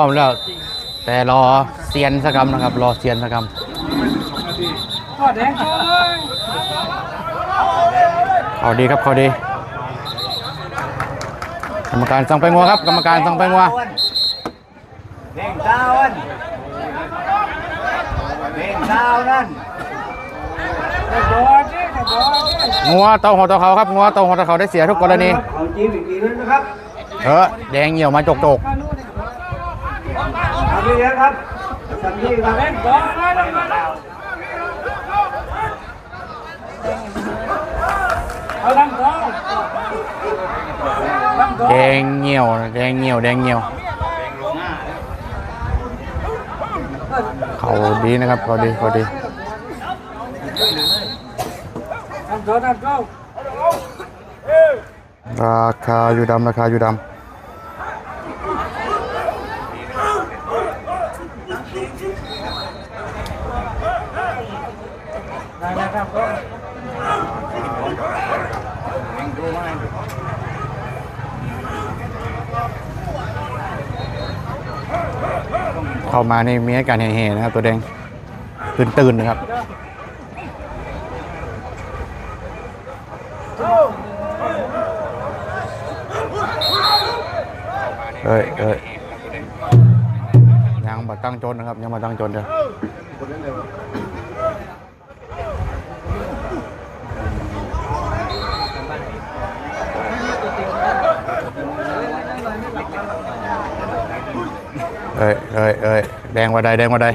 พร้อมแล้ว แต่รอเซียนสกกรรมนะครับ รอเซียนสกกรรมก็แดงเลยเขาดีครับเขาดี กรรมการสั่งไปงัวครับ กรรมการสั่งไปงัวเด้งเท้าอันเด้งเท้านั่นกระโดดดิกระโดดดิงัวเต่าหัวเต่าเขาครับงัวเต่าหัวเต่าเขาได้เสียทุกกรณีเอาจิ้มอีกทีนึงนะครับเออแดงเหี่ยวมาจกจก มานู่นดิทำดีนะครับทำดีครับเล่นบอลมาแล้วมาแล้วเอาดังท้องดังท้องแดงเหี่ยวแดงเหี่ยวแดงเหี่ยว เขาดีนะครับเขาดีเขาดีดังท้องดังท้องราคาอยู่ดำราคาอยู่ดได้ได้ครับท้องำ เข้ามาในมีอาการแห่ๆนะครับ ตัวแดงตื่นตื่นๆนะครับเอ้ยเอ้ยยังมาตั้งจนนะครับ ยังมาตั้งจนเด้อ เอ้ยเอ้ยเอ้ยแดงว่าใดแดงว่าใด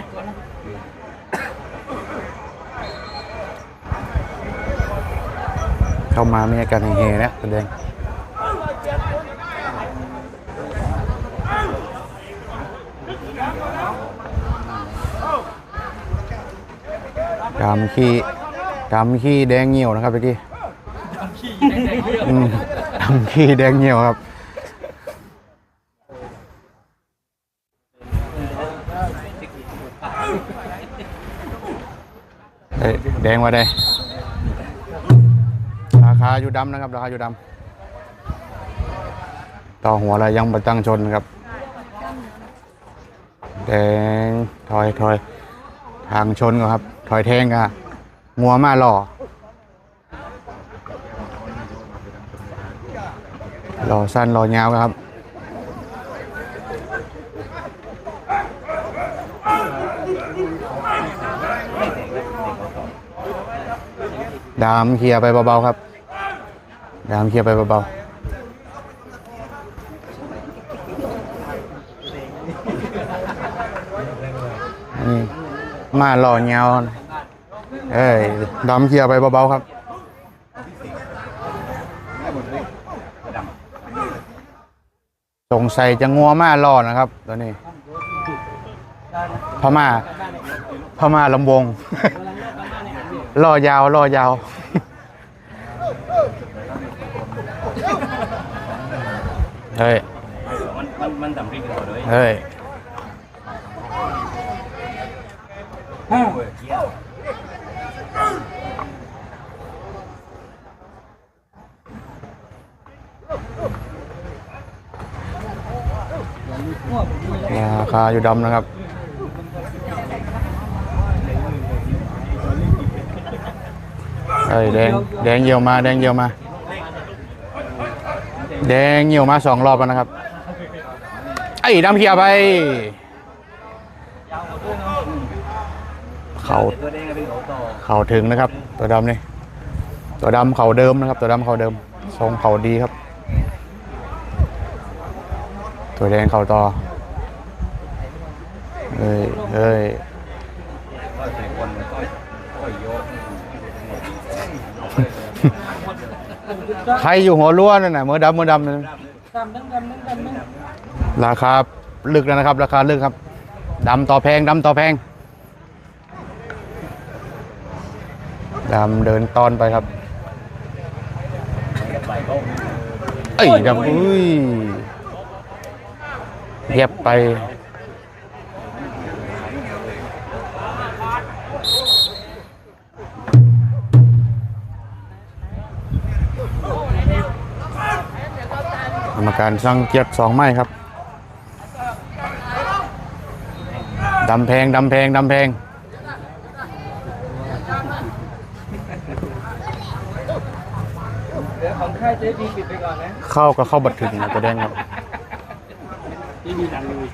เข้ามามีอาการแห่ๆนะตัวแดงดำขี้ดำขี้แดงเหี่ยวนะครับเมื่อกี้อืมดำขี้แดงเหี่ยวครับ แดงมาได้ ราคาอยู่ดำนะครับ ราคาอยู่ดำต่อหัวอะไรยังมาตั้งชนครับ แดงถอยถอยทางชนก็ครับ ถอยแทงอะงัวมาหล่อหล่อสั้นหล่อยาวครับ ดามเคลียร์ไปเบาๆครับ ดามเคลียร์ไปเบาๆนี่มาหล่อยาเอ้ยดำเคลียร์ไปเบาๆครับ สงสัยจะงัวมาหล่อนะครับตอนนี้พม่าพม่าลำวง ล่อยาวล่อยาว เฮ้ย มันมันมันต่ำริ้งกว่าเลยเฮ้ยห้าราคาอยู่ดำนะครับ อ้ยแดงแดงเหี่ยวมาแดงเหี่ยวมา แดงเหี่ยวมาสองรอบแล้วนะครับ ไอ้ดำเขียวไป เขาเขาต่อเขาถึงนะครับ ตัวดำนี่ตัวดำเขาเดิมนะครับ ตัวดำเขาเดิม ทรงเขาดีครับ ตัวแดงเขาต่อเอ้ยเอ้ย ก็ใส่คนก็ก็โยก ใครอยู่หัวล้วนนั่นน่ะมือดำมือดำนั่นดำนึงดำนึงดำนึงราคาลึกแล้วนะครับ ราคาลึกครับดำต่อแพงดำต่อแพงดำเดินตอนไปครับใส่เขาเอ้ยดำอุ้ยเย็บไป รมการสั่งเกียรติสองไม้ครับดำแพงดำแพงดำแพงเดี๋ยวของค่ายเจ๊บีปิดไปก่อนนะเข้าก็เข้าบัดถึงนะตัวแดงครับ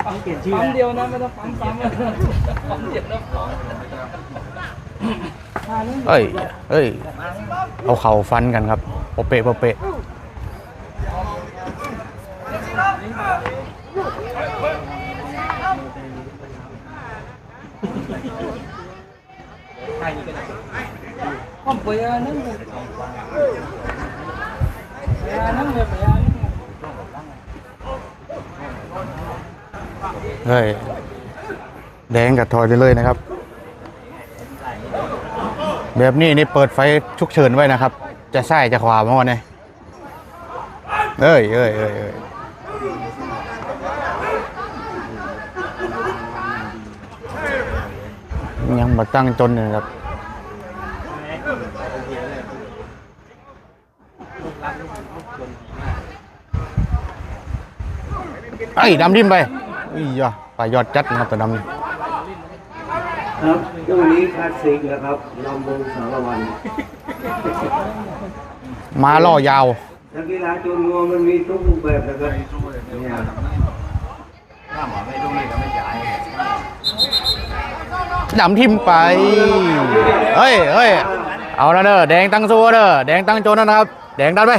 ปั๊มเปลี่ยนชื่อปั๊มเดียวนะไม่ต้องปั๊มซ้ำนะปั๊มเดียวแล้วเอ้ยเอ้ย เอาเข่าฟันกันครับโปะเปะโอเปะ เปะผมไปอะนั่งเลยไปอะนั่งเลยไปอะเฮ้ยแดงกับทอยไปเลยนะครับ แบบนี้นี่เปิดไฟฉุกเฉินไว้นะครับ จะซ้ายจะขวามาวันนี้เอ้ยเอ้ยเอ้ยเอ้ย ยังมาตั้งจนเลยครับไอ้ยดำดิ้มไปอียะปลายอดจัดนะครับตัวดำนี่ครับช่วงนี้คลาสสิกนะครับลำวงสารวันมาล่อยาวนักกีฬาจูงงัวมันมีทุกรูปแบบนะครับเนี่ย ดำทิมไปเฮ้ยเฮ้ยเอาแล้วเด้อแดงตั้งซัวเด้อแดงตั้งโจนแล้วนะครับ แดงดันไป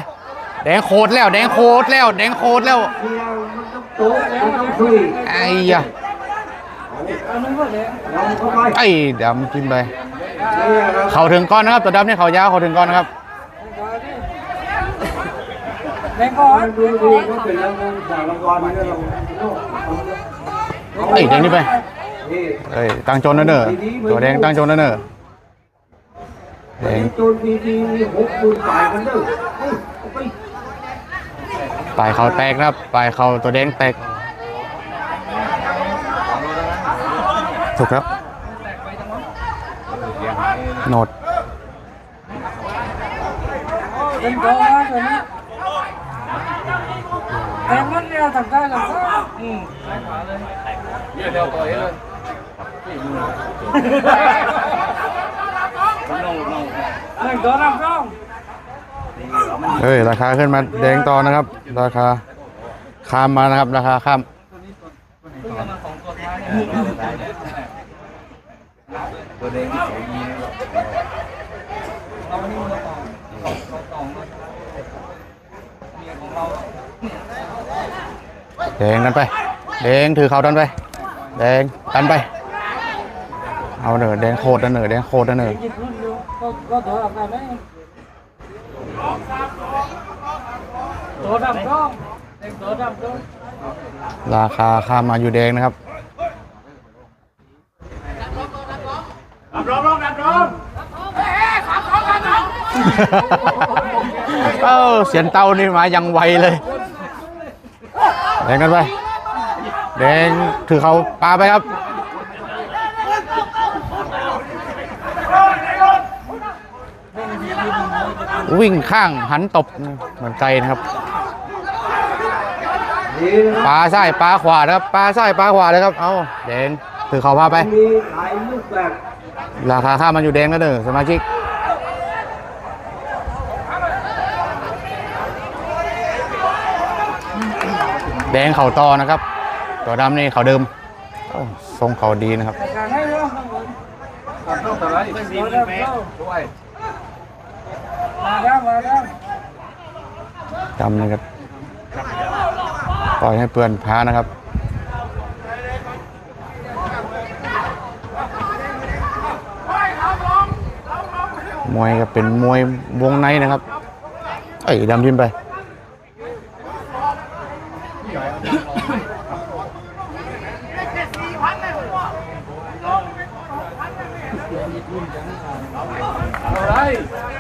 แดงโคตรแล้ว แดงโคตรแล้ว แดงโคตรแล้วเที่ยวมันต้องโต๊ะมันต้องคุยไอ้ยะเอานั่งก็เลยลองเข้าไปไอ้ดำทิมไปเนี่ยครับเข่าถึงก้อนนะครับตัวดำนี่เข่ายาวเข่าถึงก้อนนะครับแดงก่อนดูดูก็เป็นลำวงสารวันเนี่ยเราไอ้ยแดงนี่ไปนี่ เอ้ยตั้งโจนแล้วเด้อตัวแดงตั้งโจนแล้วเด้อแดงโจรดีดีมีหกปืนตายกันเด้อเฮ้ยเอาไปปลายเข่าแตกนะครับปลายเข่าตัวแดงแตกถูกครับโหนดแดงก่อนตัวนี้แดงมันเดียวทำได้หรออืมซ้ายขวาเลยเดี๋ยวเดี๋ยวต่อย เลยแดงก่อนน้ำก้องเฮ้ยราคาขึ้นมาแดงต่อนะครับ ราคาข้ามมานะครับ ราคาข้ามเราไม่ได้มาต่เราต่อมาเมียของเราแดงดันไปแดงถือเขาดันไปแดงดันไป เอาเนอะแดงโคตรดันเนอแดงโคตรดันเนอะยิงรุ่นอยู่ก็ก็โดนอะไรไหมโดนดำก้องเนอราคาข้ามาอยู่แดงนะครับเอ้าเสียนเต้านี่มายังไวเลยแดงกันไปแดงถือเขาปาไปครับ วิ่งข้างหันตบเหมือนไกลนะครับดีนะคปรับลาซ้ายปลาขวานะครับปลาซ้ายปลาขวาเลยครับ เอาแดงถือเขาพาไปมีหลายรูปแบบราคาค่ามันอยู่แดงแล้วเด้อสมาชิกแดงเขาต่อนะครับ ตัวดำนี่เขาเดิมโอ้ทรงเขาดีนะครับ มันแม่ด้วยมาแล้วมาแล้วดำนี่ครับปล่อยให้เปื่อนพานะครับมวยก็เป็นมวยวงในนะครับเอ้ยดำทิ้มไปอะไรอย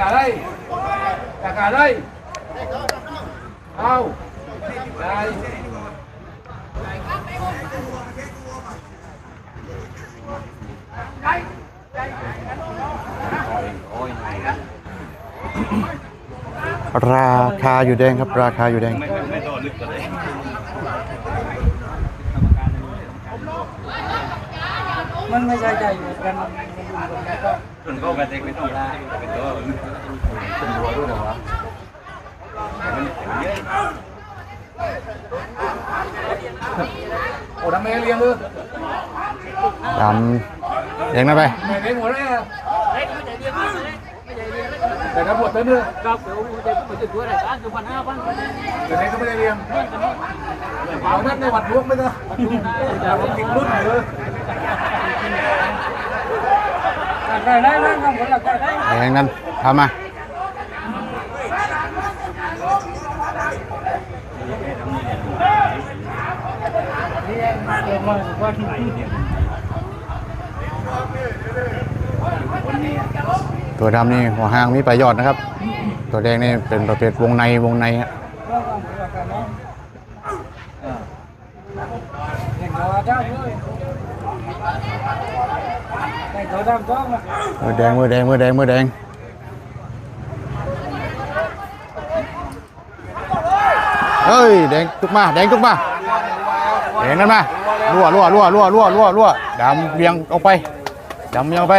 ากอะไรอยากอะไรเอาได้ราคาอยู่แดงครับ ราคาอยู่แดง มันไม่ใช่ใจเหมือนกันมันก็ส่วนก็กระเตงไม่ต้องได้เป็นตัวเป็นตัวด้วยเหรอวะมันเยอะโอ้ทำไมเลี้ยงเลยดำแดงนั่นไปไม่เลี้ยงหมดเลยแต่ถ้าปวดเต้นเลยครับเดี๋ยวผมจะผมจะดูรายการคือพันห้าพันแต่ไหนก็ไม่ได้เลี้ยงเอานั่นในวัดลวกไม่ได้อย่ผมกินรุ่นเลย ได้ได้ได้ทำผลหลักได้ได้แดงนั่นทำมาตัวดำนี่หัวหางมีประโยชน์นะครับ ตัวแดงนี่เป็นประเภทวงในวงในฮะเมือแดงมือแดงมือแดงมือแดงเฮ้ยแดงตุกมาแดงตุกมาแดงนั่นมารั่วรั่วรั่วรั่วรั่วรั่วรั่วดำเบียงออกไปดำเบียงออกไป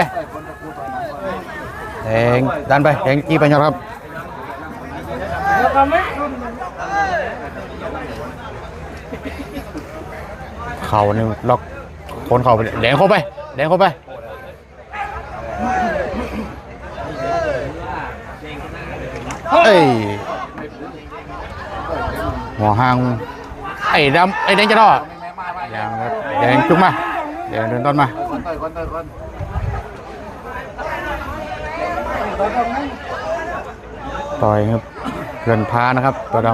แดงดันไปแดงกี่ไปยอดครับเข่านี่ล็อกคนเข่าไปแดงเข้าไปแดงเข้าไป เอ้ยหัวหางไอ้ดำไอ้แดงจะรอดยังครับแดงจุกมาแดงเดินต้นมาต่อยครับเกินพานะครับตัวด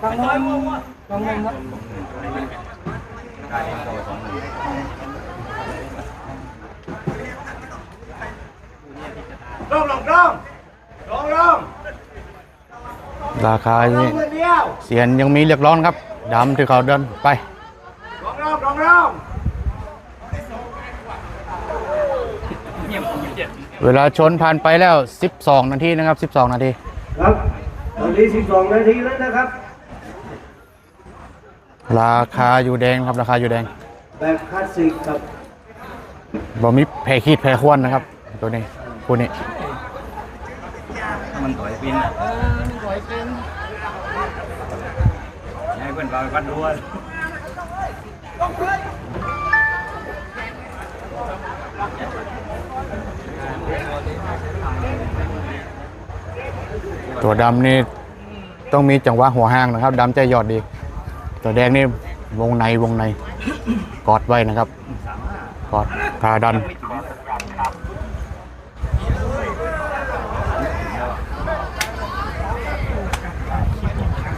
ทางโน้นทางโน้นนะำ ราคานี่เสียนยังมีเรียกร้องครับดำที่เขาเดินไปเวลาชนผ่านไปแล้ว 12 นาทีนะครับ 12 นาที ครับตอนนี้12 นาทีแล้วนะครับ ราคาอยู่แดงครับราคาอยู่แดง แบบคลาสสิกครับบ่มีแพรขีดแพรควนนะครับ ตัวนี้คู่นี้ มันถอยปินเออนี่ถอยเป็นให้เพื่อนเราพัดด้วยตัวดำนี่ต้องมีจังหวะหัวห้างนะครับดำใจหยอดดี ตัวแดงนี่วงในวงใน กอดไว้นะครับ กอดพาดัน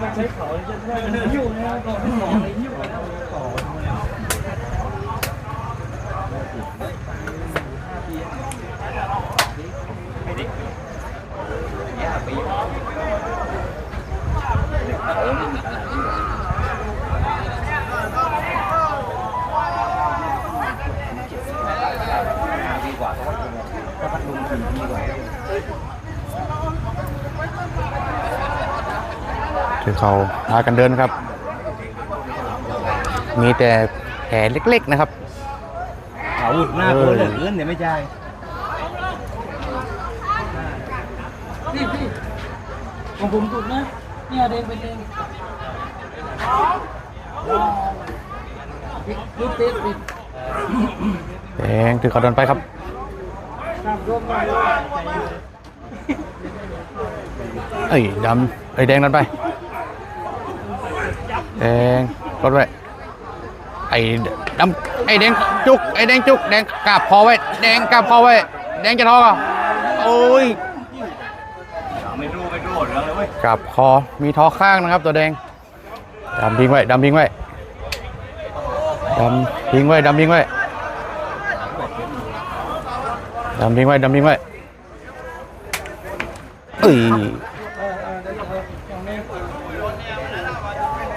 เขา พากันเดินครับ มีแต่แผลเล็กๆนะครับเขาอุดหน้าโคเหลือเกินเดี๋ยวไม่ใช่พี่พี่ของผมถูกนะเนี่ยเด้งไปเองปิดรูดเตะปิดแดงถือเขาเดินไปครับตามร่วมมาเอ้ยดำเอ้ยแดงเดินไป แดงกดไว้ไอ้ดำไอ้แดงจุกไอ้แดงจุกแดงกราบคอไว้ แดงกราบคอไว้ แดงจะท้อก่ะโอ้ยไม่รู้ไม่รู้แล้วเลยเว้ยกับคอมีท้อข้างนะครับ ตัวแดงดำทิ้งไว้ดำทิ้งไว้ดำทิ้งไว้ดำทิ้งไว้ดำทิ้งไว้ดำทิ้งไว้เอ้ย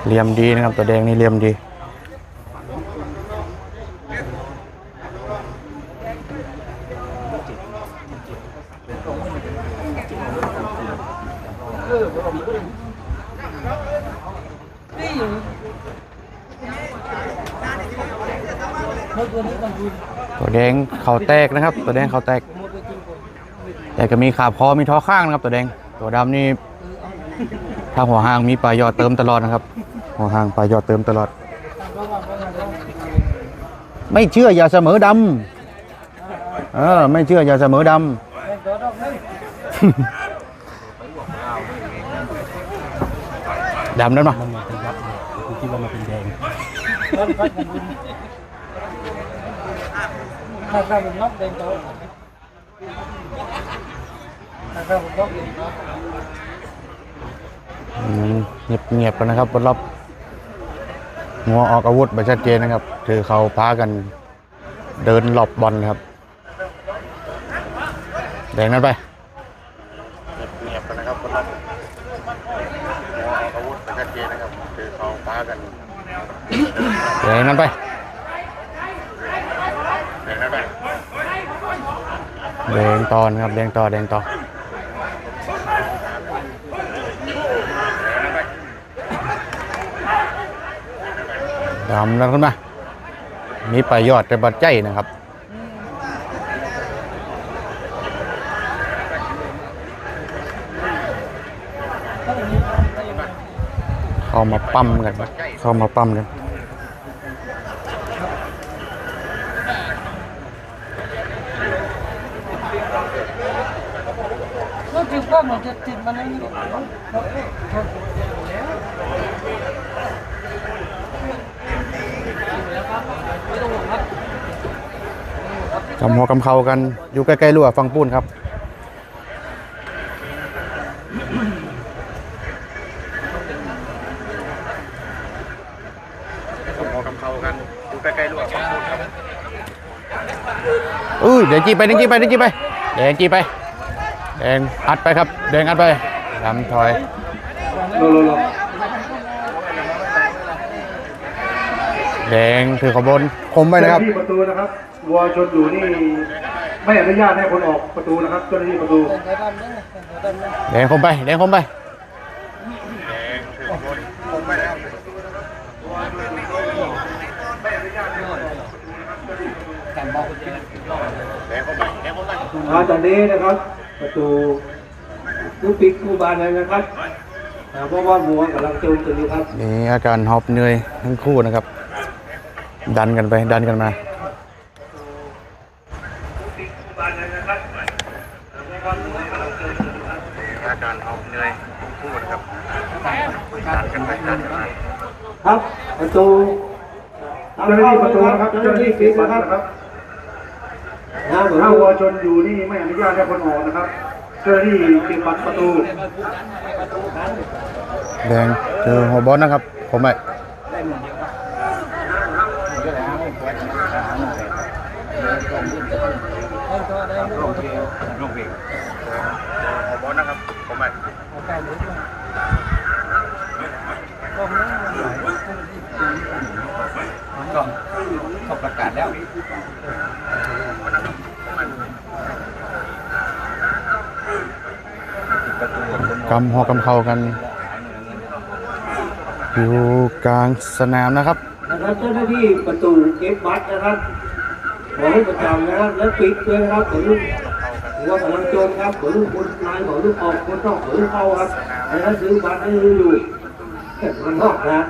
เหลี่ยมดีนะครับ ตัวแดงนี่เหลี่ยมดี ตัวแดงเข่าแตกนะครับ ตัวแดงเข่าแตก แต่ก็มีขาพอมีท้อข้างนะครับ ตัวแดง ตัวดำนี่ถ้าหัวหางมีปลายยอดเติมตลอดนะครับ หัวหางปลายยอดเติมตลอด ไม่เชื่ออย่าเสมอดำเออไม่เชื่ออย่าเสมอดำดำนั่นมามันมาเป็นยับเลยกูคิดว่ามันเป็นแดงถ้าถ้าผมนอกเดินโต๊ะถ้าถ้าผมนอกเดินโต๊ะเงียบเงียบๆกันนะครับบนรอบ งัวออกอาวุธแบบชัดเจนนะครับถือเขาพากันเดินหลบบอลนะครับ แดงนั้นไปเงียบกันนะครับบนรอบงัวออกอาวุธแบบชัดเจนนะครับถือเขาพากันแดงนั้นไปแดงนั้นไปแดงต่อนะครับแดงต่อแดงต่อ ดำแล้วขึ้นมามีประโยชน์แต่บัดใจนะครับเข้ามาปั๊มกันเข้ามาปั๊มกันก็คือว่ามันจะติดมันนี่ำหัวกำเขากันอยู่ใกล้ๆรั่วฟังปูนครับกำหัวกำเขากันอยู่ใกล้ๆรั่วฟังปูนครับอุ้ยเดี๋ยวจีไปเดี๋ยวจีไปเดี๋ยวจีไปแดงจีไปแดงอัดไปครับแดงอัดไปดำถอยโลโลโลแดงถือขบวนคมไปนะครับเจ้าหน้าที่ประตูนะครับ วัวชนอยู่นี่ไม่อนุญาตให้คนออกประตูนะครับเจ้าหน้าที่ประตูแต่ดำเนี่ยแต่ดำเนี่ยแดงคมไปแดงคมไปมาจากนี้นะครับ ประตูลูกปิกคูบานเลยนะครับอ่าเพราะว่าวัวกำลังจูงตัวอยู่ครับนี่อาการหอบเหนื่อยทั้งคู่นะครับ ดันกันไปดันกันมาอาการหอบเหนื่อยทั้งคู่นะครับ ดันกันไปดันกันมา ครับ ประ ตูเจ้าหน้าที่ประตูนะครับเจ้าหน้าที่ปิกนะครับนะถ้าวัวชนอยู่นี่ไม่อนุญาตให้คนออกนะครับ เจ้าหน้าที่ปิดปัดประตูแดงเจอหัวบอลนะครับผมไปหัวบอลนะครับ ผมไป ก็เขาประกาศแล้ว กำหัวกำเขากัน อยู่กลางสนามนะครับนะครับเจ้าหน้าที่ประตูเก็บบัตรนะครับขอให้ประจำนะครับและปิดด้วยนะครับของลูกหัวกำลังโจรครับของลูกคนนายของลูกออกคนนอกของลูกเข้าครับแต่ถ้าซื้อบัตรให้อยู่มันนอกนะ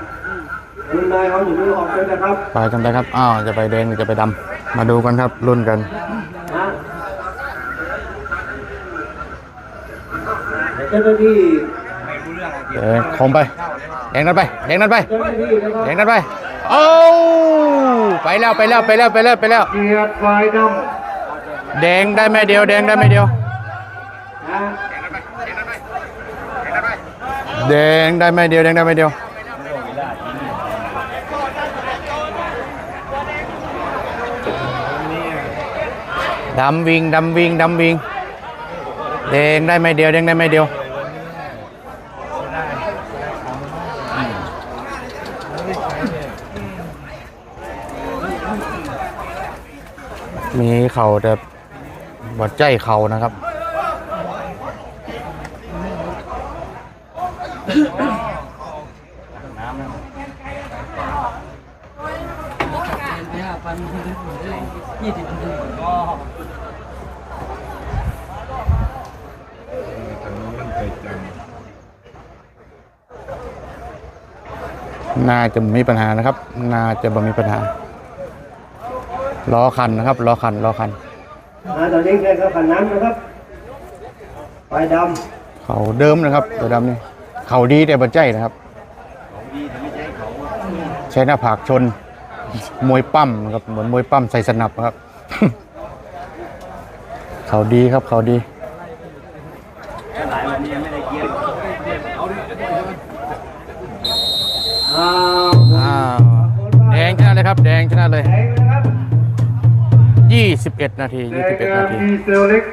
คนนายเขาอยู่ไม่ออกเลยนะครับไปกันไปครับอ้าวจะไปแดงหรือจะไปดำมาดูกันครับรุ่นกัน นะเจ้าหน้าที่แดงคมไปแดงนั้นไปแดงนั้นไปเจ้าหน้าที่นะครับแดงนั้นไปโอ้ไปแล้วไปแล้วไปแล้วไปแล้วไปแล้ว เกียรติฝ่ายดแดงได้ไม่เดียว แดงได้ไม่เดียวำนะแดงได้ไม่เดียวแดงได้ไม่เดียว ดำวิ่งดำวิ่งดำวิ่งแดงได้ไม่เดียวแดงได้ไม่เดียว มีเข่าแต่บอดใจเข่านะครับ น่าจะมีปัญหานะครับ น่าจะบ่มีปัญหา ล้อคันนะครับล้อคันล้อคันนะตอนนี้แค่เขาขันน้ำนะครับไฟดเขาเดิมนะครับตัวดำนี่เขาดีแต่บอดใจนะครับ ใช้หน้าผากชน มวยปั้มนะครับเหมือนมวยปั้มใส่สนับครับ เขาดีครับเขาดีหลายวันนี้ยังไม่ได้เกี่ยวำอ้าวอ้าว แดงชนะเลยครับ แดงชนะเลย แดงนะครับ 21 นาที 21 นาที ดีเซลเล็ก